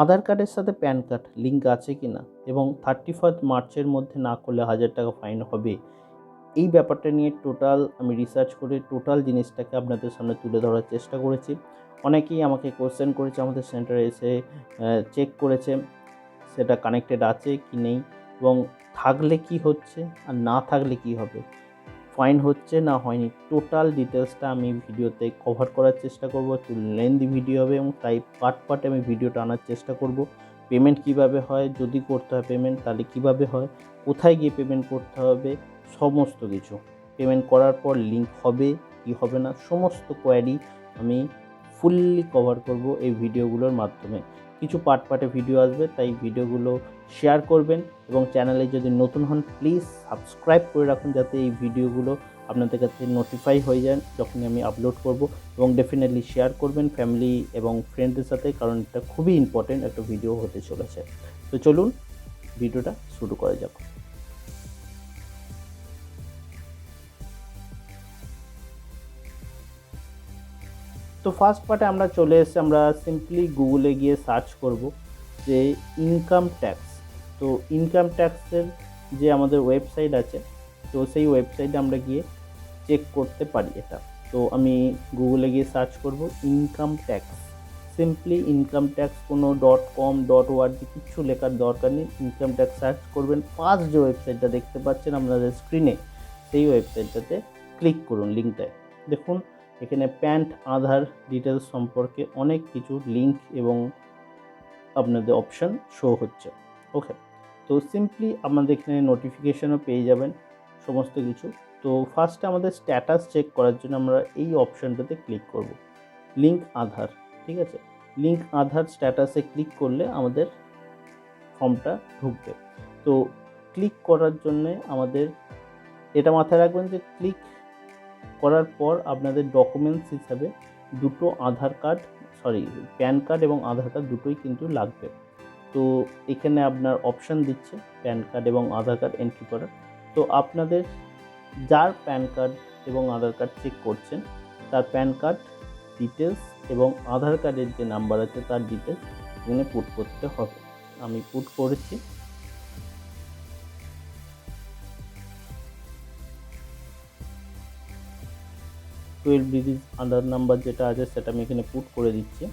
আধার কার্ডের সাথে pan card link আছে কি না? এবং থার্টি ফার্স্ট মার্চের মধ্যে না করলে হাজার টাকা ফাইন হবে। এই ব্যাপারটা নিয়ে টোটাল আমি রিসার্চ করে টোটাল জিনিসটাকে আপনাদের সামনে তুলে ধরার চেষ্টা করেছি। অনেকেই আমাকে কোশ্চেন করেছে, আমাদের সেন্টারে এসে চেক করেছে, সেটা কানেক্টেড আছে কি নেই এবং থাকলে কি হচ্ছে আর না থাকলে কি হবে। ফাইন হচ্ছে না হয়নি। টোটাল ডিটেলসটা আমি ভিডিওতে কভার করার চেষ্টা করব, একটু লেন্দি ভিডিও হবে এবং তাই পার্ট পার্টে আমি ভিডিওটা আনার চেষ্টা করব। পেমেন্ট কীভাবে হয়, যদি করতে হয় পেমেন্ট তাহলে কীভাবে হয়, কোথায় গিয়ে পেমেন্ট করতে হবে, সমস্ত কিছু। পেমেন্ট করার পর লিঙ্ক হবে কি হবে না, সমস্ত কোয়ারি আমি ফুললি কভার করব এই ভিডিওগুলোর মাধ্যমে। কিছু পার্ট পার্টে ভিডিও আসবে, তাই ভিডিওগুলো শেয়ার করবেন এবং চ্যানেলে যদি নতুন হন প্লিজ সাবস্ক্রাইব করে রাখুন যাতে এই ভিডিওগুলো আপনাদের কাছে নোটিফাই হয়ে যান যখনই আমি আপলোড করব এবং ডেফিনেটলি শেয়ার করবেন ফ্যামিলি এবং ফ্রেন্ডদের সাথে কারণ এটা খুবই ইম্পর্টেন্ট একটা ভিডিও হতে চলেছে। তো চলুন ভিডিওটা শুরু করা যাক। তো ফার্স্ট পার্টে আমরা চলে এসেছি আমরা সিম্পলি গুগলে গিয়ে সার্চ করব যে ইনকাম ট্যাক্স তো ইনকাম ট্যাক্সের যে আমাদের ওয়েবসাইট আছে, তো সেই ওয়েবসাইটে আমরা গিয়ে চেক করতে পারি এটা। তো আমি গুগলে গিয়ে সার্চ করব income tax simply income tax কোনো ডট কম ডট ওয়ার্ডি কিছু লেখার দরকার নেই। ইনকাম ট্যাক্স সার্চ করবেন। ফার্স্ট যে ওয়েবসাইটটা দেখতে পাচ্ছেন আপনাদের স্ক্রিনে সেই ওয়েবসাইটটাতে ক্লিক করুন লিঙ্কটায় দেখুন এখানে প্যান্ট, আধার, ডিটেলস সম্পর্কে অনেক কিছু লিঙ্ক এবং আপনাদের অপশান শো হচ্ছে। ওকে তো সিম্পলি আমাদের এখানে নোটিফিকেশানও পেয়ে যাবেন সমস্ত কিছু। তো ফার্স্টে আমাদের স্ট্যাটাস চেক করার জন্য আমরা এই অপশানটাতে ক্লিক করব। লিঙ্ক আধার, ঠিক আছে? লিঙ্ক আধার স্ট্যাটাসে ক্লিক করলে আমাদের ফর্মটা ঢুকবে। তো ক্লিক করার জন্যে আমাদের, এটা মাথায় রাখবেন যে ক্লিক করার পর আপনাদের ডকুমেন্টস হিসাবে দুটো Aadhaar card sorry PAN card এবং আধার কার্ড দুটোই কিন্তু লাগবে। তো এখানে আপনার অপশান দিচ্ছে প্যান কার্ড এবং আধার কার্ড এন্ট্রি করার। তো আপনাদের যার প্যান কার্ড এবং আধার কার্ড চেক করছেন, তার প্যান কার্ড ডিটেলস এবং আধার কার্ডের যে নাম্বার আছে তার ডিটেলস এখানে পুট করতে হবে। আমি পুট করেছি। টুয়েলভ ডিজিজ আধার নাম্বার যেটা আছে সেটা আমি এখানে পুট করে দিচ্ছি।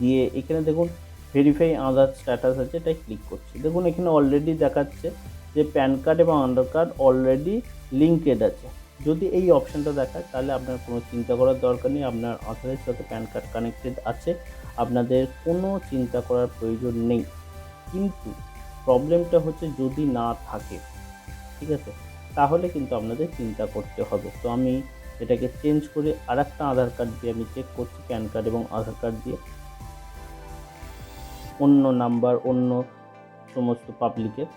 দিয়ে এখানে দেখুন ভেরিফাই আধার স্ট্যাটাস আছে, এটাই ক্লিক করছি। দেখুন, এখানে অলরেডি দেখাচ্ছে যে প্যান কার্ড এবং আধার কার্ড অলরেডি লিঙ্কেড আছে। যদি এই অপশানটা দেখায়, তাহলে আপনার কোনো চিন্তা করার দরকার নেই। আপনার আধারের সাথে প্যান কার্ড কানেক্টেড আছে। আপনাদের কোনো চিন্তা করার প্রয়োজন নেই। কিন্তু প্রবলেমটা হচ্ছে যদি না থাকে, ঠিক আছে? তাহলে কিন্তু আপনাদের চিন্তা করতে হবে। তো আমি এটাকে চেঞ্জ করে আর একটা আধার কার্ড দিয়ে আমি চেক করছি প্যান কার্ড এবং আধার কার্ড দিয়ে। অন্য নাম্বার অন্য সমস্ত পাবলিকের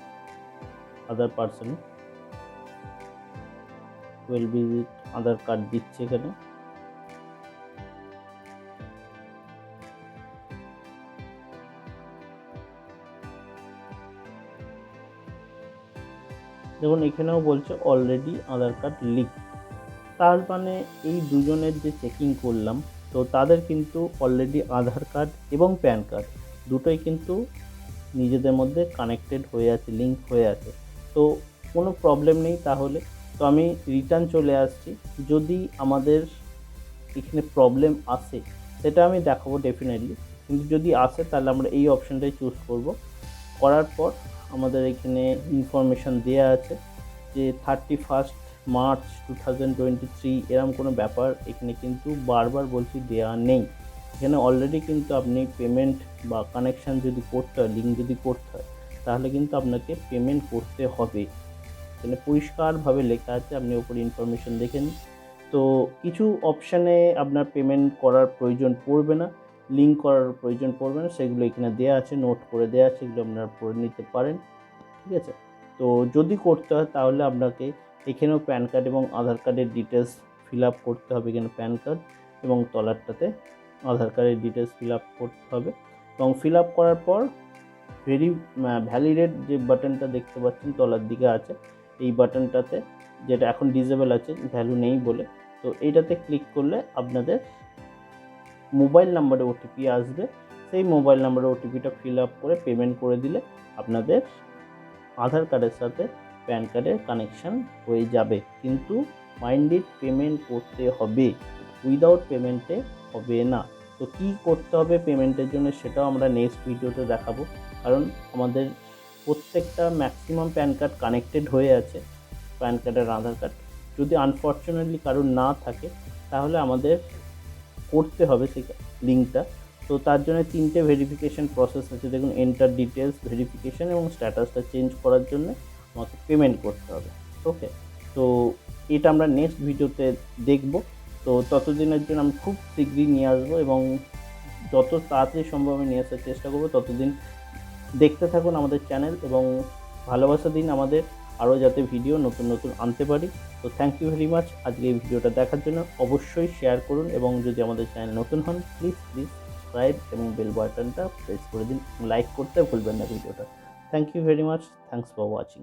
আদার পার্সনের টুয়েলভ ডিজিট আধার কার্ড দিচ্ছে এখানে। দেখুন, এখানেও বলছে অলরেডি আধার কার্ড লিক তার মানে এই দুজনের যে চেকিং করলাম, তো তাদের কিন্তু অলরেডি আধার কার্ড এবং প্যান কার্ড দুটোই কিন্তু নিজেদের মধ্যে কানেক্টেড হয়ে আছে লিঙ্ক হয়ে আছে। তো কোনো প্রবলেম নেই তাহলে। তো আমি রিটার্ন চলে আসছি। যদি আমাদের এখানে প্রবলেম আসে, সেটা আমি দেখাবো ডেফিনেটলি কিন্তু যদি আসে, তাহলে আমরা এই অপশানটাই চুজ করব। করার পর আমাদের এখানে ইনফরমেশান দেওয়া আছে যে thirty first March two thousand twenty three এরম কোনো ব্যাপার, এখানে কিন্তু বারবার বলছি দেওয়া নেই। এখানে অলরেডি কিন্তু আপনি পেমেন্ট বা কানেকশান যদি করতে হয় লিঙ্ক যদি করতে হয়, তাহলে কিন্তু আপনাকে পেমেন্ট করতে হবে। এখানে পরিষ্কারভাবে লেখা আছে, আপনি ওপরে ইনফরমেশন দেখেন তো কিছু অপশানে আপনার পেমেন্ট করার প্রয়োজন পড়বে না লিঙ্ক করার প্রয়োজন পড়বে না, সেগুলো এখানে দেওয়া আছে নোট করে দেওয়া আছে, এগুলো আপনারা পড়ে নিতে পারেন। ঠিক আছে? তো যদি করতে হয়, তাহলে আপনাকে এখানেও প্যান কার্ড এবং আধার কার্ডের ডিটেলস ফিল আপ করতে হবে এখানে প্যান কার্ড এবং তলারটাতে আধার কার্ডের ডিটেলস ফিল আপ করতে হবে। এবং ফিল আপ করার পর ভেরি ভ্যালিডেট যে বাটনটা দেখতে পাচ্ছেন তলার দিকে আছে, এই বাটনটাতে যেটা এখন ডিজেবল আছে ভ্যালু নেই বলে, তো এইটাতে ক্লিক করলে আপনাদের মোবাইল নাম্বারে ওটিপি আসবে। সেই মোবাইল নাম্বারে ওটিপিটা ফিল আপ করে পেমেন্ট করে দিলে আপনাদের আধার কার্ডের সাথে প্যান কার্ডের কানেকশন হয়ে যাবে। কিন্তু মাইন্ডেড পেমেন্ট করতে হবে। উইদাউট পেমেন্টে হবে না। তো কী করতে হবে পেমেন্টের জন্য সেটাও আমরা নেক্সট ভিডিওতে দেখাবো। কারণ আমাদের প্রত্যেকটা ম্যাক্সিমাম প্যান কার্ড কানেক্টেড হয়ে আছে, প্যান কার্ড আর আধার কার্ড। যদি আনফর্চুনেটলি কারোর না থাকে, তাহলে আমাদের করতে হবে সেই লিঙ্কটা। তো তার জন্য তিনটে ভেরিফিকেশন প্রসেস আছে। দেখুন এন্টার ডিটেলস ভেরিফিকেশন এবং স্ট্যাটাসটা চেঞ্জ করার জন্য। আমাকে পেমেন্ট করতে হবে। ওকে তো এটা আমরা নেক্সট ভিডিওতে দেখব। তো ততদিনের জন্য আমি খুব শীঘ্রই নিয়ে আসব এবং যত তাড়াতাড়ি সম্ভব আমি নিয়ে আসার চেষ্টা করব। ততদিন দেখতে থাকুন আমাদের চ্যানেল এবং ভালোবাসা দিন আমাদের। আরও যাতে ভিডিও নতুন নতুন আনতে পারি। তো থ্যাংক ইউ ভেরি মাচ আজকে এই ভিডিওটা দেখার জন্য অবশ্যই শেয়ার করুন এবং যদি আমাদের চ্যানেল নতুন হন প্লিজ প্লিজ সাবস্ক্রাইব এবং বেল বাটনটা প্রেস করে দিন। লাইক করতে ভুলবেন না ভিডিওটা thank you very much thanks for watching